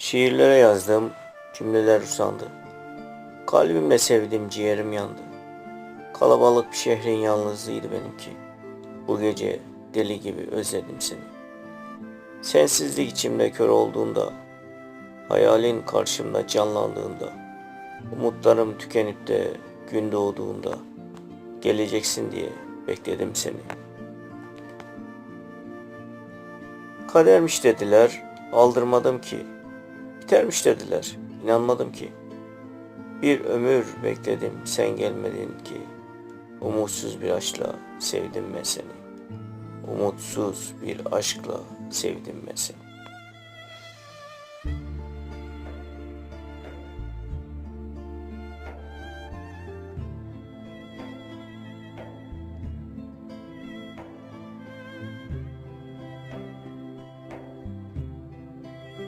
Şiirlere yazdım, cümleler usandı. Kalbimle sevdim, ciğerim yandı. Kalabalık bir şehrin yalnızlığıydı benimki. Bu gece deli gibi özledim seni. Sensizlik içimde kör olduğunda, hayalin karşımda canlandığında, umutlarım tükenip de gün doğduğunda, geleceksin diye bekledim seni. Kadermiş dediler, aldırmadım ki. Bitermiş dediler, inanmadım ki. Bir ömür bekledim, sen gelmedin ki. Umutsuz bir aşkla sevdim ben seni. Umutsuz bir aşkla sevdim ben seni.